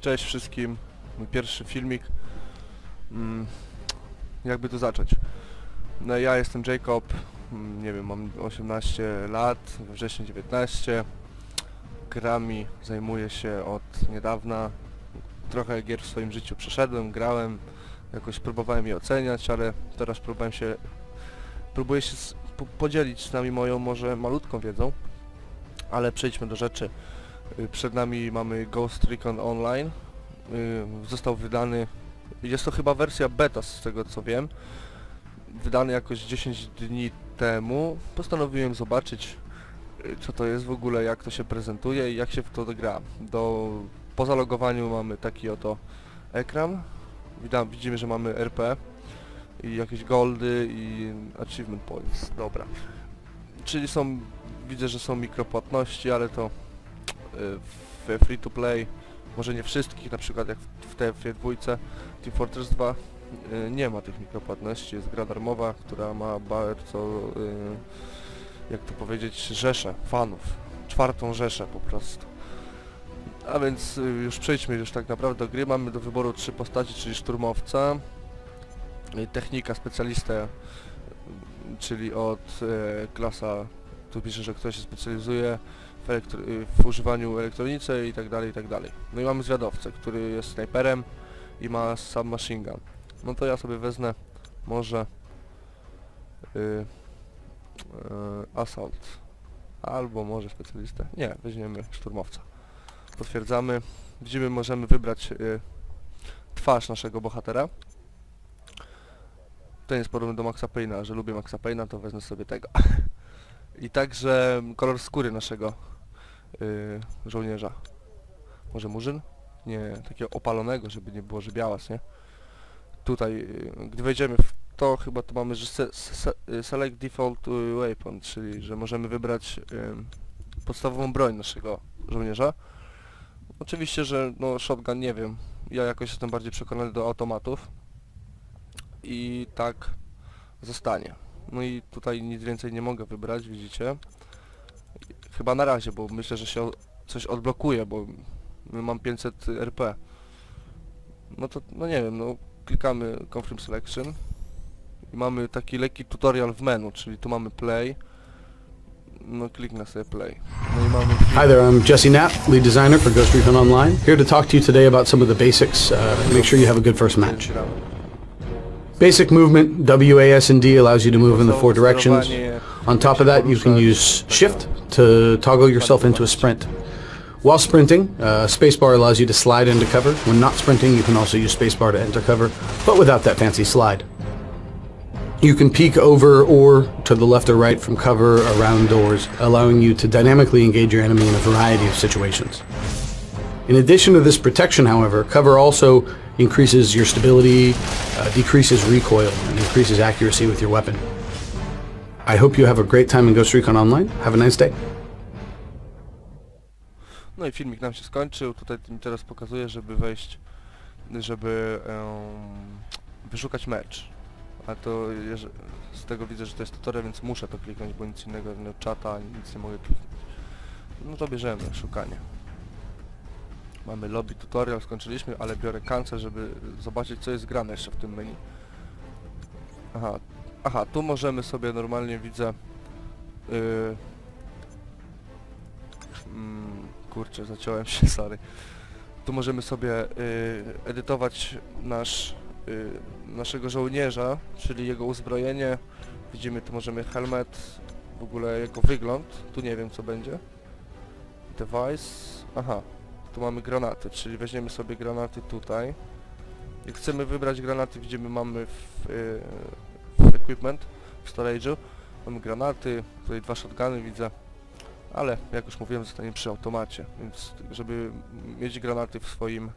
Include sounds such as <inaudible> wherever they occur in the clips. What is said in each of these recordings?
Cześć wszystkim, mój pierwszy filmik. Mm, jakby tu zacząć? No ja jestem Jacob, mm, nie wiem, mam 18 lat, wrześniu 19. Grami zajmuję się od niedawna. Trochę gier w swoim życiu przeszedłem, grałem, jakoś próbowałem je oceniać, ale teraz próbowałem się, próbuję się podzielić z nami moją może malutką wiedzą. Ale przejdźmy do rzeczy. Y, Przed nami mamy Ghost Recon Online. Y, Został wydany, jest to chyba wersja beta z tego co wiem. Wydany jakoś 10 dni temu. Postanowiłem zobaczyć y, co to jest w ogóle, jak to się prezentuje i jak się w to gra. Do, po zalogowaniu mamy taki oto ekran. Widzimy, że mamy RP i jakieś goldy i achievement points. Dobra. Czyli są, widzę, że są mikropłatności, ale to w free to play, może nie wszystkich, na przykład jak w TF2, Team Fortress 2 y, nie ma tych mikropłatności, jest gra darmowa, która ma bardzo, y, jak to powiedzieć, rzeszę fanów, czwartą rzeszę po prostu. A więc y, już przejdźmy już tak naprawdę do gry, mamy do wyboru trzy postaci, czyli szturmowca, technika, specjalistę, czyli od klasa, tu pisze, że ktoś się specjalizuje w, y, w używaniu elektronice i tak dalej, i tak dalej. No i mamy zwiadowcę, który jest snajperem i ma submachine gun. No to ja sobie wezmę może y, y, assault albo może specjalistę. Nie, weźmiemy szturmowca. Potwierdzamy. Widzimy, możemy wybrać y, twarz naszego bohatera. Ten jest podobny do Maxa Payne'a, że lubię Maxa Payne'a, to wezmę sobie tego. <laughs> I także kolor skóry naszego y, żołnierza. Może murzyn? Nie, takiego opalonego, żeby nie było, że białas, nie? Tutaj, y, gdy wejdziemy w to, chyba to mamy, że se, se, y, select default y, weapon, czyli że możemy wybrać y, podstawową broń naszego żołnierza. Oczywiście, że no shotgun nie wiem. Ja jakoś jestem bardziej przekonany do automatów. I tak zostanie. No i tutaj nic więcej nie mogę wybrać, widzicie? Chyba na razie, bo myślę, że się coś odblokuje, bo mam 500 RP. No to, no nie wiem, no klikamy Confirm Selection i mamy taki lekki tutorial w menu, czyli tu mamy play. No kliknę sobie play. No i mamy Hi there, I'm Jesse Knapp, lead designer for Ghost Recon Online. Here to talk to you today about some of the basics. Uh, make sure you have a good first match. Basic movement, WAS and D allows you to move in the four directions. On top of that, you can use shift to toggle yourself into a sprint. While sprinting, uh, spacebar allows you to slide into cover. When not sprinting, you can also use spacebar to enter cover, but without that fancy slide. You can peek over or to the left or right from cover around doors, allowing you to dynamically engage your enemy in a variety of situations. In addition to this protection, however, cover also increases your stability, uh, decreases recoil, and increases accuracy with your weapon. I hope you have a great time in Ghost Recon Online. Have a nice day. No i filmik nam się skończył. Tutaj mi teraz pokazuje, żeby wejść, żeby em, wyszukać mecz. A to z tego widzę, że to jest tutorial, więc muszę to kliknąć, bo nic innego, no czata, nic nie mogę kliknąć. No to bierzemy szukanie. Mamy lobby tutorial, skończyliśmy, ale biorę cancel, żeby zobaczyć co jest grane jeszcze w tym menu. Aha, aha, tu możemy sobie normalnie widzę yy, Mm, kurczę, zaciąłem się, <laughs> sorry. Tu możemy sobie y, edytować nasz, y, naszego żołnierza, czyli jego uzbrojenie. Widzimy, tu możemy helmet, w ogóle jego wygląd. Tu nie wiem co będzie. Device. Aha, tu mamy granaty, czyli weźmiemy sobie granaty tutaj. Jak chcemy wybrać granaty, widzimy mamy w, y, w equipment, w storage'u. Mamy granaty, tutaj dwa shotguny widzę ale jak już mówiłem zostanie przy automacie, więc żeby mieć granaty w swoim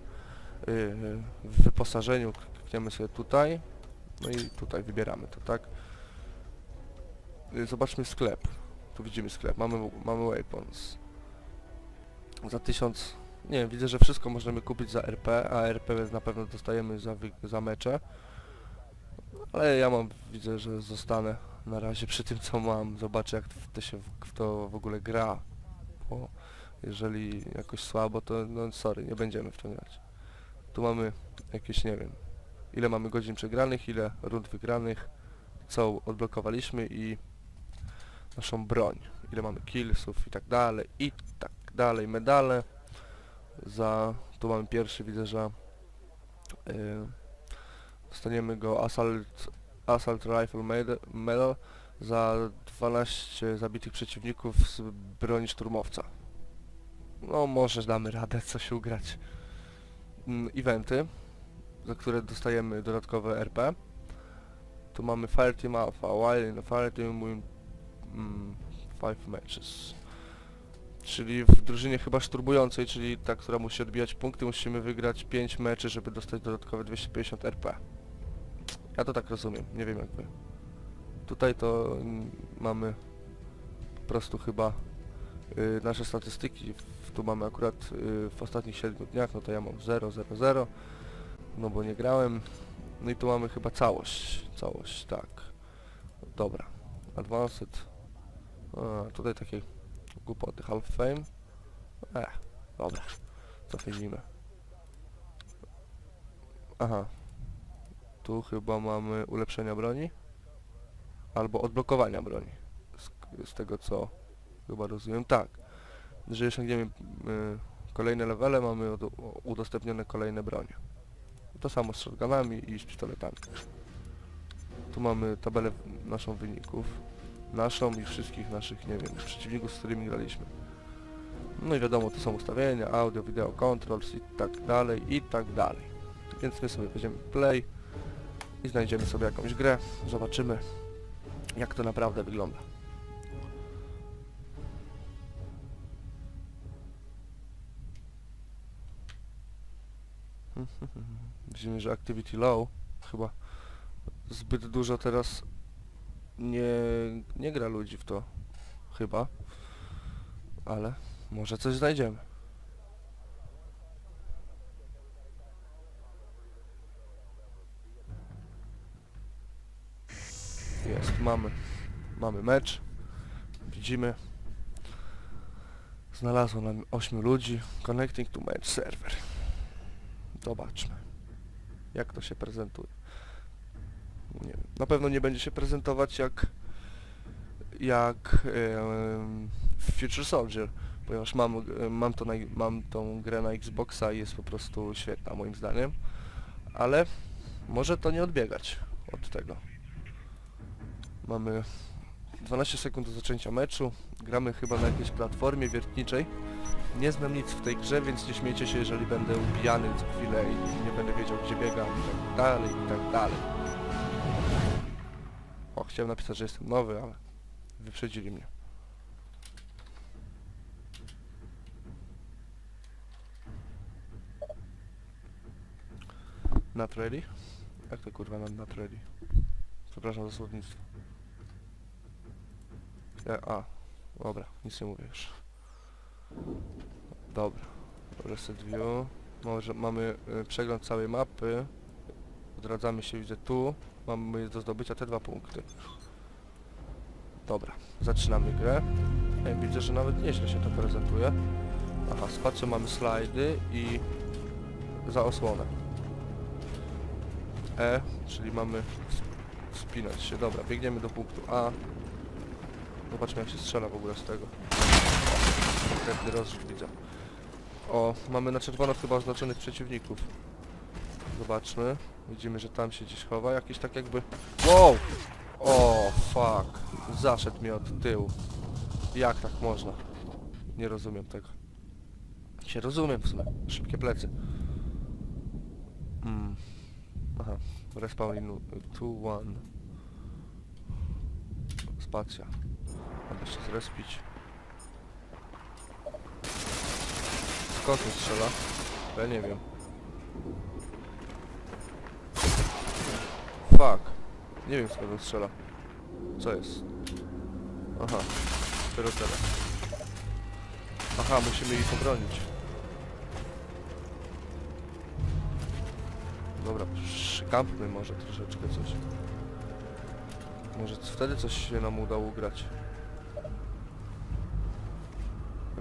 yy, wyposażeniu klikniemy sobie tutaj no i tutaj wybieramy to, tak? Yy, zobaczmy sklep, tu widzimy sklep, mamy, mamy weapons za 1000, nie wiem, widzę, że wszystko możemy kupić za RP, a RP na pewno dostajemy za, za mecze ale ja mam, widzę, że zostanę na razie przy tym co mam, zobaczę jak to się w to w ogóle gra, bo jeżeli jakoś słabo to no sorry, nie będziemy w to grać. Tu mamy jakieś, nie wiem, ile mamy godzin przegranych, ile rund wygranych, co odblokowaliśmy i naszą broń. Ile mamy killsów i tak dalej, i tak dalej. Medale za... Tu mamy pierwszy, widzę, że yy, dostaniemy go Assault, Assault Rifle Medal, za 12 zabitych przeciwników z broni szturmowca. No może damy radę coś ugrać. Mm, eventy, za które dostajemy dodatkowe RP. Tu mamy Fireteam Alpha, while in Fireteam win mm, 5 matches. Czyli w drużynie chyba szturmującej, czyli ta, która musi odbijać punkty, musimy wygrać 5 meczy, żeby dostać dodatkowe 250 RP. Ja to tak rozumiem, nie wiem jak wy. Tutaj to mamy po prostu chyba y, nasze statystyki. Tu mamy akurat y, w ostatnich 7 dniach, no to ja mam 0, 0, 0, no bo nie grałem. No i tu mamy chyba całość, całość, tak. Dobra, Advanced. A, tutaj takie głupoty, Half Fame. Eh, dobra, cofnijmy. Aha. Tu chyba mamy ulepszenia broni. Albo odblokowania broni. Z, z tego co chyba rozumiem. Tak. Jeżeli osiągniemy y, kolejne levele, mamy od, udostępnione kolejne bronie. To samo z shotgunami i z pistoletami. Tu mamy tabelę naszą wyników. Naszą i wszystkich naszych, nie wiem, przeciwników, z którymi graliśmy. No i wiadomo, to są ustawienia, audio, wideo, controls i tak dalej, i tak dalej. Więc my sobie będziemy play i znajdziemy sobie jakąś grę, zobaczymy jak to naprawdę wygląda. <laughs> Widzimy, że activity low chyba zbyt dużo teraz nie, nie gra ludzi w to chyba, ale może coś znajdziemy. Jest, mamy. Mamy mecz. Widzimy. Znalazło nam 8 ludzi. Connecting to match server. Zobaczmy. Jak to się prezentuje. Nie wiem. Na pewno nie będzie się prezentować jak jak em, Future Soldier, ponieważ mam, mam, to na, mam tą grę na Xboxa i jest po prostu świetna moim zdaniem. Ale może to nie odbiegać od tego. Mamy 12 sekund do zaczęcia meczu. Gramy chyba na jakiejś platformie wiertniczej. Nie znam nic w tej grze, więc nie śmiejcie się, jeżeli będę ubijany co chwilę i nie będę wiedział gdzie biegam i tak dalej, i tak dalej. O, chciałem napisać, że jestem nowy, ale wyprzedzili mnie. Ready? Jak to kurwa not ready? Przepraszam za słownictwo. E, a, dobra, nic nie mówię już. Dobra. Reset view. Może mamy y, przegląd całej mapy. Odradzamy się, widzę tu. Mamy do zdobycia te dwa punkty. Dobra, zaczynamy grę. Ej, widzę, że nawet nieźle się to prezentuje. Aha, spatrzę, mamy slajdy i za osłonę. E, czyli mamy wspinać się. Dobra, biegniemy do punktu A. Zobaczmy jak się strzela w ogóle z tego. Konkretny rozrzut widzę. O, mamy na czerwono chyba oznaczonych przeciwników. Zobaczmy. Widzimy, że tam się gdzieś chowa. Jakiś tak jakby... Wow! O, fuck. Zaszedł mi od tyłu. Jak tak można? Nie rozumiem tego. Się rozumiem w sumie. Szybkie plecy. Mm. Aha. Respawn in 2, 1. Spacja. Mam jeszcze zrespić. Skąd on strzela? Ja nie wiem. Fuck. Nie wiem skąd on strzela. Co jest? Aha. Dopiero teraz. Aha, musimy ich obronić. Dobra, przykampmy może troszeczkę coś. Może wtedy coś się nam uda ugrać.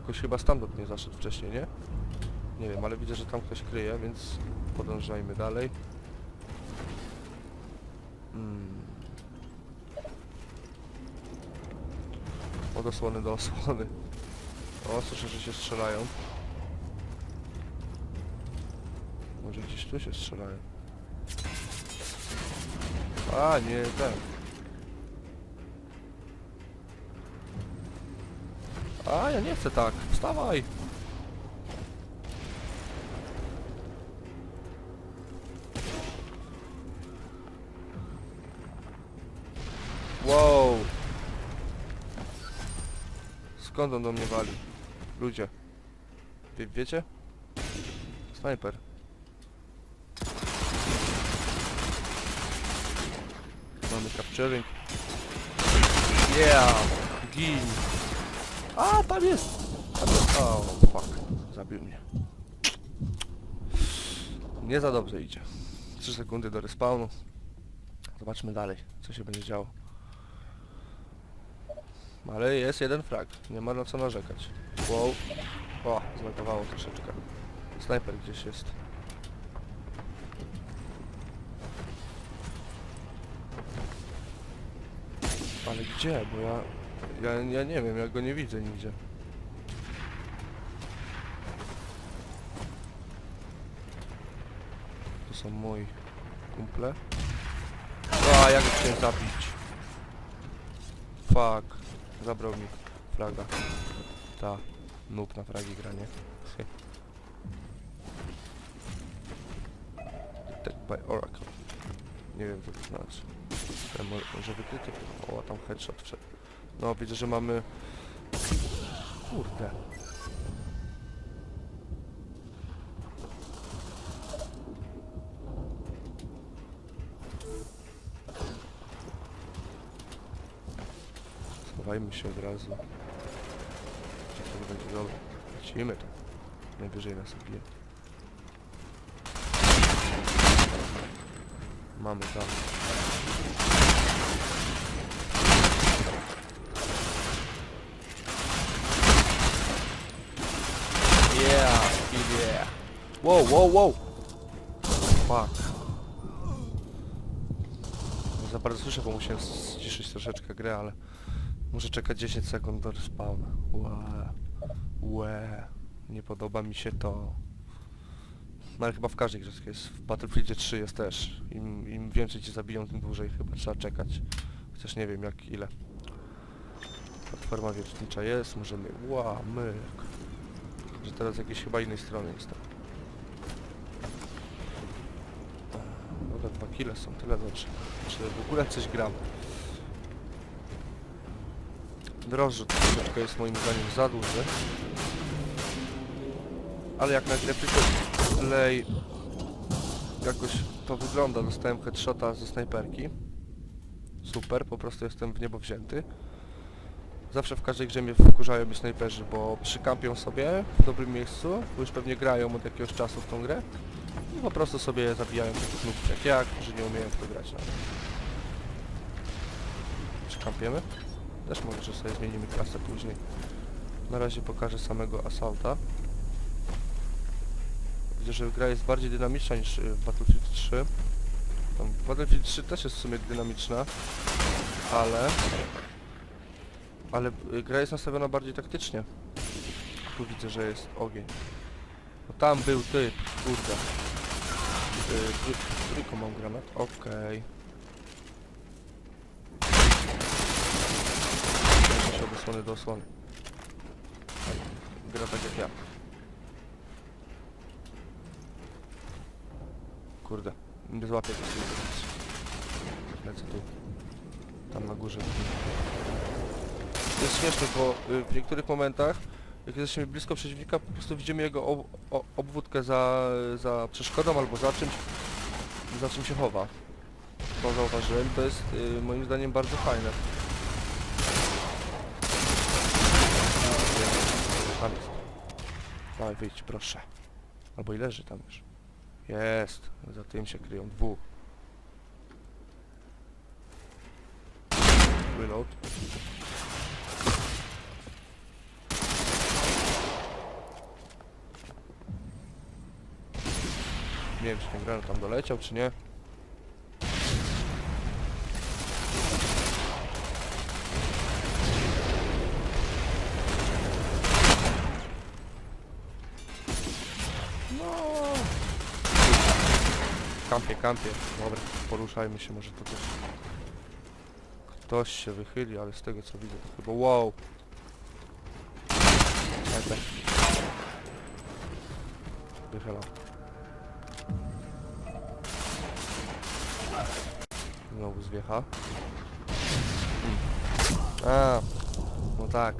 Jakoś chyba stamtąd nie zaszedł wcześniej, nie? Nie wiem, ale widzę, że tam ktoś kryje, więc podążajmy dalej. Mm. Od osłony do osłony. O, słyszę, że się strzelają. Może gdzieś tu się strzelają. A, nie, ten. A, ja nie chcę tak. Wstawaj! Wow! Skąd on do mnie wali? Ludzie. Wy wiecie? Snajper. Mamy capturing. Yeah! Gin! A, tam jest! Tam jest! O, fuck. Zabił mnie. Nie za dobrze idzie. 3 sekundy do respawnu. Zobaczmy dalej, co się będzie działo. Ale jest jeden frag. Nie ma na co narzekać. Wow. O, zlagowało troszeczkę. Snajper gdzieś jest. Ale gdzie? Bo ja... Ja, ja nie wiem, ja go nie widzę nigdzie. To są moi kumple. A, jak go chciałem zabić. Fuck. Zabrał mi flaga. Ta. Noob na fragi gra, nie? <laughs> Detect by Oracle. Nie wiem co to znaczy. Może wykryty? O, tam headshot wszedł. No, widzę, że mamy... Kurde. Schowajmy się od razu. Gdzie to będzie dobre. Lecimy to. Najwyżej nas bije. Mamy tam. Yeah, yeah. Wow, wow, wow. Fuck. Nie za bardzo słyszę, bo musiałem ściszyć troszeczkę grę, ale muszę czekać 10 sekund do respawna. Łe. Łe. Nie podoba mi się to. No ale chyba w każdej grze jest. W Battlefieldzie 3 jest też. Im, Im więcej cię zabiją, tym dłużej chyba trzeba czekać. Chociaż nie wiem jak ile. Platforma wierzchnicza jest, możemy... Ła, myk. Że teraz jakiejś chyba innej strony jestem. Dobra, dwa kile są, tyle dobrze. Czy w ogóle coś gram? Rozrzut troszeczkę jest moim zdaniem za duży. Ale jak na grę play jakoś to wygląda. Dostałem headshota ze snajperki. Super, po prostu jestem w niebo wzięty. Zawsze w każdej grze mnie wkurzają mi snajperzy, bo przykampią sobie w dobrym miejscu, bo już pewnie grają od jakiegoś czasu w tą grę i po prostu sobie zabijają takich nubów jak ja, którzy nie umieją w to grać nawet. Przykampiemy? Też może że sobie zmienimy klasę później. Na razie pokażę samego Assaulta. Widzę, że gra jest bardziej dynamiczna niż y, w Battlefield 3. Tam Battlefield 3 też jest w sumie dynamiczna, ale ale y, gra jest nastawiona bardziej taktycznie. Tu widzę, że jest ogień. No tam był typ, kurde. Trójką mam granat, okej. Okay. się od osłony do osłony. Gra tak jak ja. Kurde, nie złapię tego nic. Lecę tu. Tam na górze. Jest śmieszne, bo y, w niektórych momentach, jak jesteśmy blisko przeciwnika, po prostu widzimy jego ob obwódkę za, za przeszkodą albo za czymś, za czym się chowa. To zauważyłem, to jest y, moim zdaniem bardzo fajne. Tam jest. Dawaj, wyjdź, proszę. Albo i leży tam już. Jest, za tym się kryją dwóch. Reload. Nie wiem czy ten granat tam doleciał czy nie. No. Kampie, kampie. Dobra, poruszajmy się, może to też... Ktoś się wychyli, ale z tego co widzę to chyba... Wow! Tak, Znowu zwiecha. A, no tak.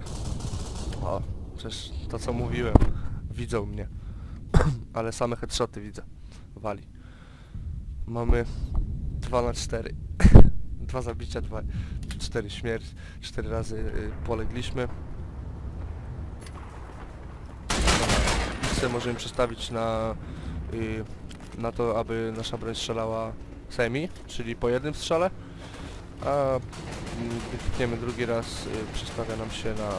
O, przecież to co mówiłem. Widzą mnie. <clears throat> Ale same headshoty widzę. Wali. Mamy 2 na 4. <clears throat> Dwa zabicia, dwa, cztery śmierć, cztery razy y, polegliśmy. Misję możemy przestawić na, y, na to, aby nasza broń strzelała semi, czyli po jednym strzale, a mm, gdy klikniemy drugi raz, y, przestawia nam się na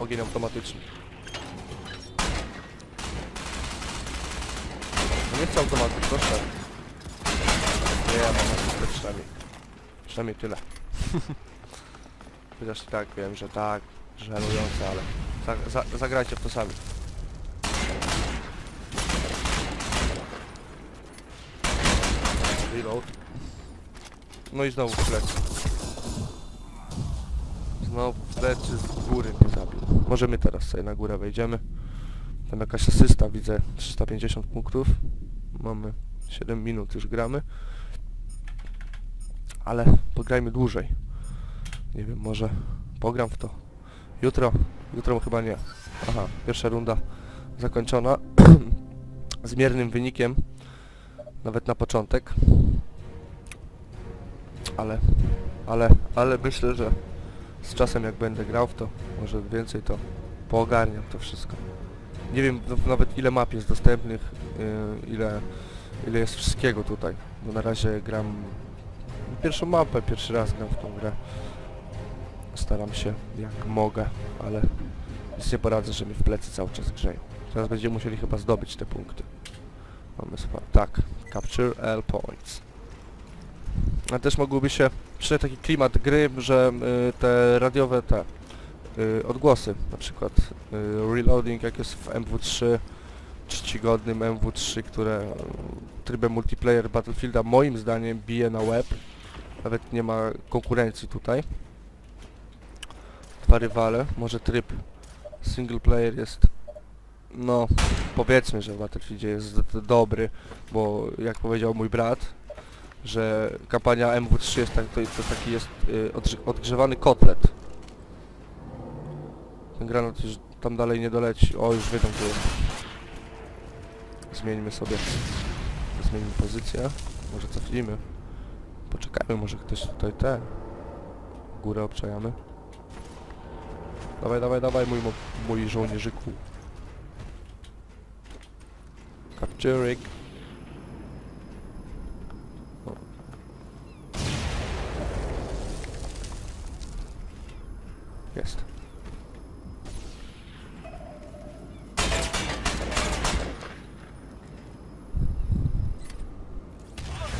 ogień automatyczny. No nie chcę automatu, proszę. Nie, mam asystę przynajmniej. Przynajmniej tyle. <laughs> Chociaż tak wiem, że tak, żenujące, ale za, za, zagrajcie w to sami. Reload. No i znowu w plecy. Znowu w plecy z góry mnie zabił. Może my teraz sobie na górę wejdziemy. Tam jakaś asysta, widzę 350 punktów. Mamy 7 minut, już gramy. Ale pograjmy dłużej. Nie wiem, może pogram w to. Jutro? Jutro chyba nie. Aha, pierwsza runda zakończona. <clears throat> Z miernym wynikiem. Nawet na początek. Ale, ale, ale myślę, że z czasem jak będę grał w to, może więcej to poogarniam to wszystko. Nie wiem nawet ile map jest dostępnych, yy, ile, ile jest wszystkiego tutaj. Bo na razie gram pierwszą mapę, pierwszy raz gram w tą grę. Staram się jak mogę, ale nic nie poradzę, że mi w plecy cały czas grzeją. Teraz będziemy musieli chyba zdobyć te punkty. Mamy spa- tak, capture L points. Też mogłyby się przynajmniej taki klimat gry, że y, te radiowe te y, odgłosy, na przykład y, reloading jak jest w MW3, czcigodnym MW3, które trybem multiplayer Battlefielda moim zdaniem bije na web. Nawet nie ma konkurencji tutaj. Dwa rywale, może tryb single player jest no powiedzmy, że w Battlefieldzie jest dobry, bo jak powiedział mój brat, że kampania MW3 jest tak, to, to taki jest y, odgrze- odgrzewany kotlet. Ten granat już tam dalej nie doleci. O, już wiedzą gdzie jest. Zmieńmy sobie. Zmieńmy pozycję. Może cofnijmy. Poczekajmy, może ktoś tutaj te. Górę obczajamy. Dawaj, dawaj, dawaj, mój, mój żołnierzyku. Capturing. O. Jest.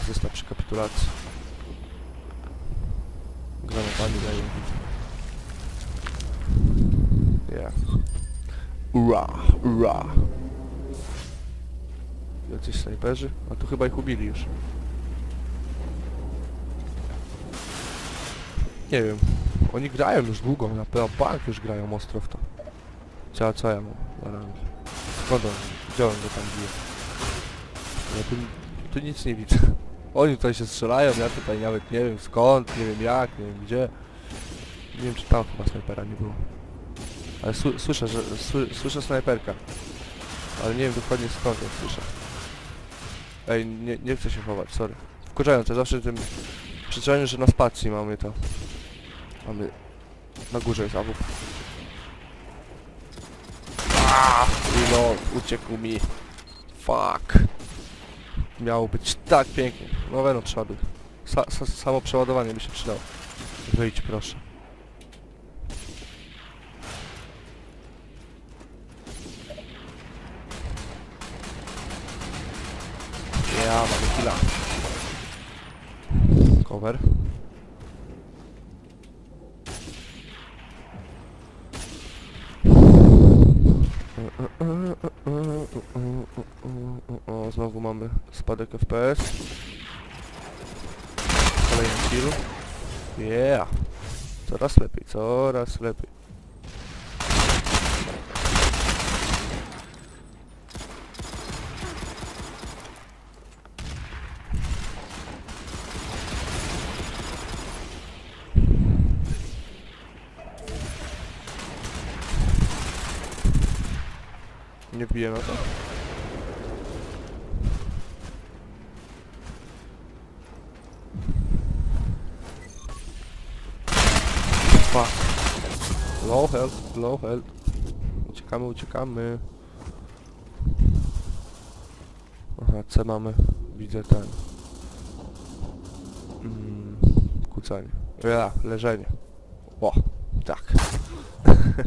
Zestaw przy kapitulacji. Granatami daję. Yeah. Ura. Jacyś snajperzy? A tu chyba ich ubili już. Nie wiem. Oni grają już długo, na Bank już grają ostro w to. Co, co ja mam na? Skąd on? Gdzie on go tam bije? Ja tu, tu nic nie widzę. Oni tutaj się strzelają, ja tutaj nawet nie wiem skąd, nie wiem jak, nie wiem gdzie. Nie wiem czy tam chyba snajpera nie było. Ale sły- słyszę, że sły- słyszę snajperka. Ale nie wiem dokładnie skąd ją słyszę. Ej, nie, nie chcę się chować, sorry. Wkurzające, zawsze tym przyzwyczajony, że na spacji mamy to. Mamy... Na górze jest awuk. Reload, uciekł mi. Fuck. Miało być tak pięknie. No weno przodu. Sa, sa, samo przeładowanie by się przydało. Wyjdź proszę. Ja, mamy killa. Cover. Znowu mamy spadek FPS. Kolejny kill. Yeah! Coraz lepiej, coraz lepiej. Nie wbijemy to. Fuck. Low low health. Uciekamy, uciekamy. Aha, C mamy. Widzę ten. Mm, kucanie. Ja, leżenie. O, tak.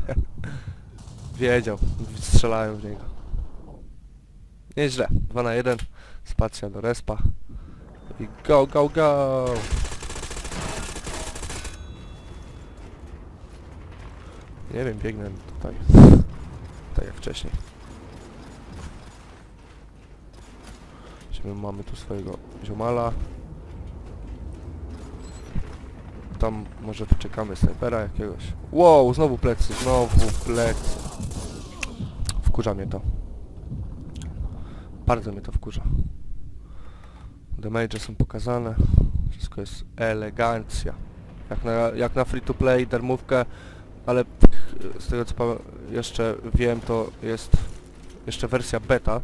<laughs> Wiedział. Strzelają w niego. Nieźle. 2 na 1. Spacja do respa. I go, go, go! Nie wiem, biegnę tutaj. Tak jak wcześniej. Mamy tu swojego ziomala. Tam może poczekamy snajpera jakiegoś. Wow, znowu plecy, znowu plecy. Wkurza mnie to. Bardzo mnie to wkurza. Damage są pokazane. Wszystko jest elegancja. Jak na, jak na free to play, darmówkę, ale z tego co jeszcze wiem to jest jeszcze wersja beta,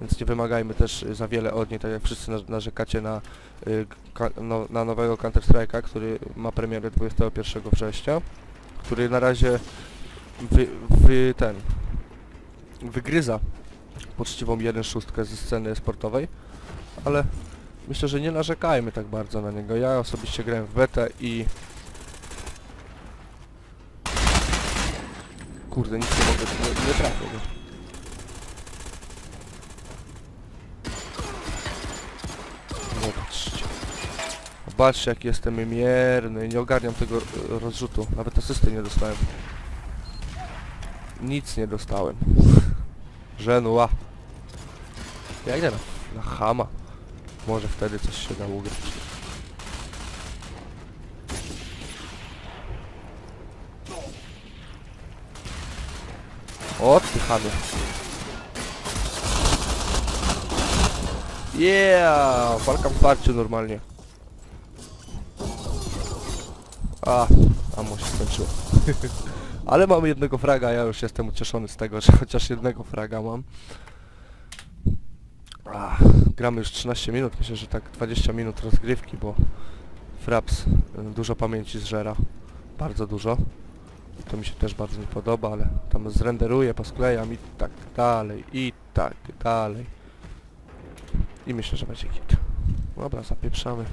więc nie wymagajmy też za wiele od niej, tak jak wszyscy na- narzekacie na, y, no, na nowego Counter Strike'a, który ma premierę 21 września, który na razie wy, wy ten wygryza poczciwą 1.6 ze sceny sportowej, ale myślę, że nie narzekajmy tak bardzo na niego. Ja osobiście grałem w betę i Kurde, nic nie mogę, nie, nie trafię go. Zobaczcie. Zobaczcie jak jestem mierny, nie ogarniam tego e, rozrzutu. Nawet asysty nie dostałem. Nic nie dostałem. <laughs> Żenua. Ja idę na, na Hama. Może wtedy coś się da ugrać. O ty chamie. Yeah! Walka w parciu normalnie. A, amo się skończyło. <laughs> Ale mamy jednego fraga, ja już jestem ucieszony z tego, <laughs> że chociaż jednego fraga mam. Ach, gramy już 13 minut, myślę, że tak 20 minut rozgrywki, bo Fraps y, dużo pamięci zżera. Bardzo dużo. To mi się też bardzo nie podoba, ale tam zrenderuję, posklejam i tak dalej, i tak dalej. I myślę, że będzie git. Dobra, zapieprzamy.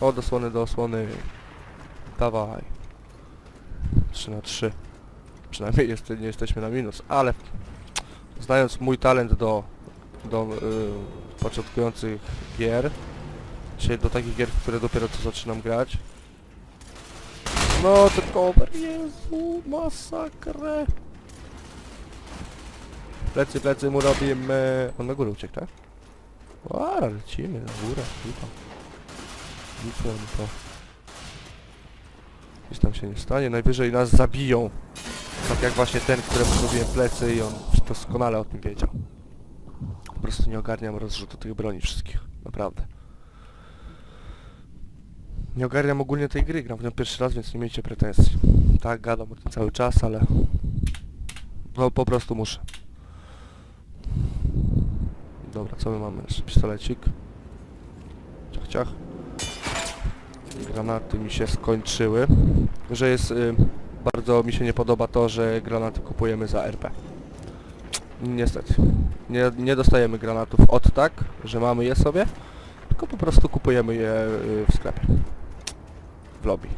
O, do osłony, do osłony. Dawaj. 3 na 3. Przynajmniej jest, nie jesteśmy na minus, ale znając mój talent do, do y, początkujących gier, czy do takich gier, w które dopiero co zaczynam grać, no ten cover, Jezu, masakrę. Plecy, plecy mu robimy. On na górę uciekł, tak? A, lecimy na górę, lipa. Lipa, lipa. Nic tam się nie stanie, najwyżej nas zabiją. Tak jak właśnie ten, któremu zrobiłem plecy i on doskonale o tym wiedział. Po prostu nie ogarniam rozrzutu tych broni wszystkich, naprawdę. Nie ogarniam ogólnie tej gry, gram w nią pierwszy raz, więc nie miejcie pretensji. Tak, gadam o tym cały czas, ale... No po prostu muszę. Dobra, co my mamy? Jeszcze pistolecik. Ciach, ciach. Granaty mi się skończyły. Że jest... Y, bardzo mi się nie podoba to, że granaty kupujemy za RP. Niestety. Nie, nie dostajemy granatów od tak, że mamy je sobie, tylko po prostu kupujemy je y, w sklepie w lobby.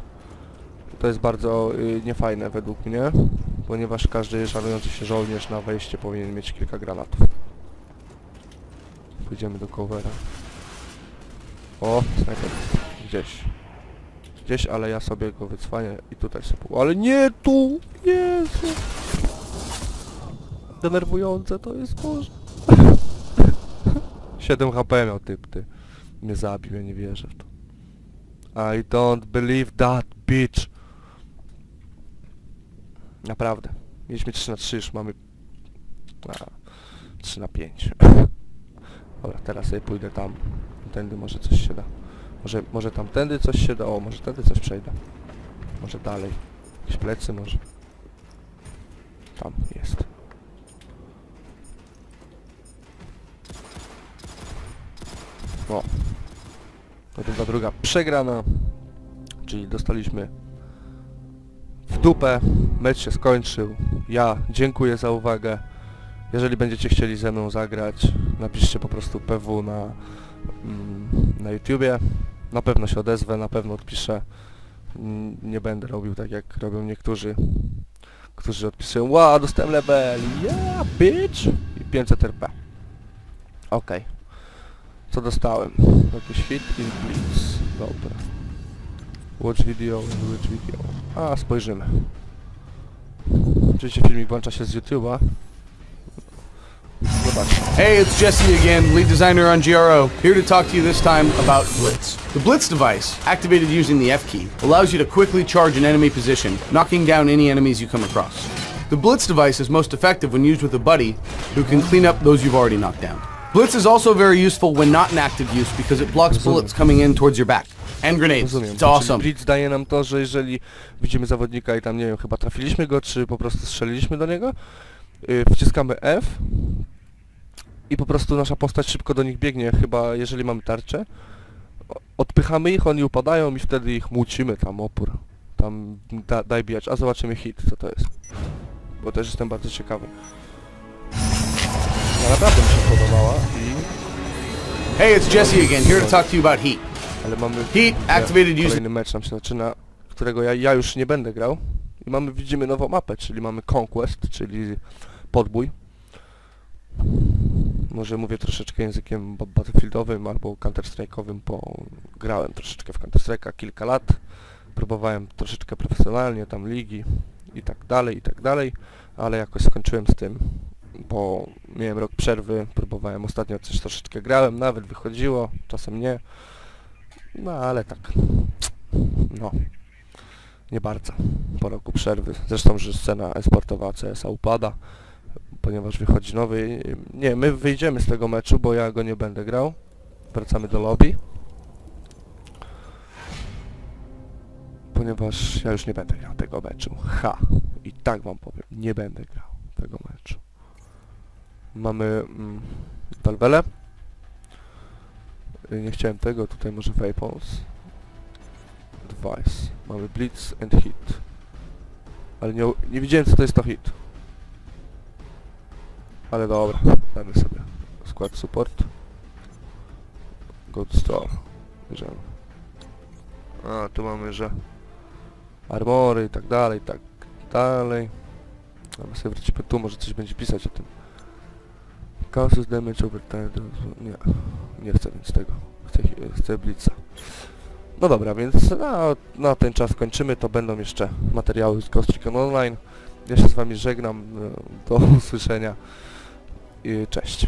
To jest bardzo y, niefajne według mnie, ponieważ każdy szanujący się żołnierz na wejście powinien mieć kilka granatów. Pójdziemy do covera. O, snajper. Gdzieś. Gdzieś, ale ja sobie go wycwanię i tutaj sobie... Ale nie tu! Jezu! Denerwujące to jest, Boże. <laughs> 7 HP miał typ, ty. Mnie zabił, ja nie wierzę w to. I don't believe that, bitch. Naprawdę. Mieliśmy 3 na 3, już mamy... A, 3 na 5. <laughs> Dobra, teraz sobie pójdę tam. Tędy może coś się da. Może, może tamtędy coś się da. O, może tędy coś przejdę. Może dalej. Jakieś plecy może. Tam jest. O. Runda druga przegrana. Czyli dostaliśmy w dupę. Mecz się skończył. Ja dziękuję za uwagę. Jeżeli będziecie chcieli ze mną zagrać, napiszcie po prostu PW na, mm, na YouTubie. Na pewno się odezwę, na pewno odpiszę. Mm, Nie będę robił tak jak robią niektórzy, którzy odpisują Wow, dostałem level! Yeah, bitch! I 500 RP. Okej. Co dostałem? Jakiś hit in blitz. Dobra. Watch video, watch video. A, spojrzymy. Oczywiście filmik włącza się z YouTube'a. Hey, it's Jesse again, lead designer on GRO, here to talk to you this time about Blitz. The Blitz device, activated using the F key, allows you to quickly charge an enemy position, knocking down any enemies you come across. The Blitz device is most effective when used with a buddy who can clean up those you've already knocked down. Blitz is also very useful when not in active use because it blocks bullets coming in towards your back. And grenades. Rozumiem. It's awesome. Czyli Blitz daje nam to, że jeżeli widzimy zawodnika i tam, nie wiem, chyba trafiliśmy go, czy po prostu strzeliliśmy do niego, yy, wciskamy F i po prostu nasza postać szybko do nich biegnie, chyba jeżeli mamy tarczę. O- Odpychamy ich, oni upadają i wtedy ich mucimy tam opór. Tam da, daj bijać, a zobaczymy hit, co to jest. Bo też jestem bardzo ciekawy. No naprawdę mi się podobała i... Hey, it's Jesse again, here to talk to you about Heat. Ale mamy... Heat activated using Kolejny mecz nam się zaczyna, którego ja, ja już nie będę grał. I mamy, widzimy nową mapę, czyli mamy Conquest, czyli podbój. Może mówię troszeczkę językiem ba- battlefieldowym albo counter-strike'owym, bo grałem troszeczkę w Counter-Strike'a kilka lat. Próbowałem troszeczkę profesjonalnie, tam ligi i tak dalej, i tak dalej, ale jakoś skończyłem z tym, bo miałem rok przerwy, próbowałem ostatnio coś troszeczkę grałem, nawet wychodziło, czasem nie. No ale tak. No. Nie bardzo. Po roku przerwy. Zresztą, że scena esportowa CSA upada, ponieważ wychodzi nowy. Nie, my wyjdziemy z tego meczu, bo ja go nie będę grał. Wracamy do lobby. Ponieważ ja już nie będę grał tego meczu. Ha! I tak wam powiem, nie będę grał tego meczu. Mamy mm. Y, Nie chciałem tego, tutaj może Weapons. Device. Mamy Blitz and Hit. Ale nie, nie widziałem co to jest to hit. Ale dobra, damy sobie. Skład support. Go to store. Bierzemy. A, tu mamy, że armory i tak dalej, tak dalej. Damy sobie wrócić tu, może coś będzie pisać o tym. Causes damage over time. Nie, nie chcę więc tego. Chcę, chcę blitza. No dobra, więc na, na ten czas kończymy. To będą jeszcze materiały z Ghost Recon Online. Ja się z wami żegnam. Do usłyszenia. I cześć.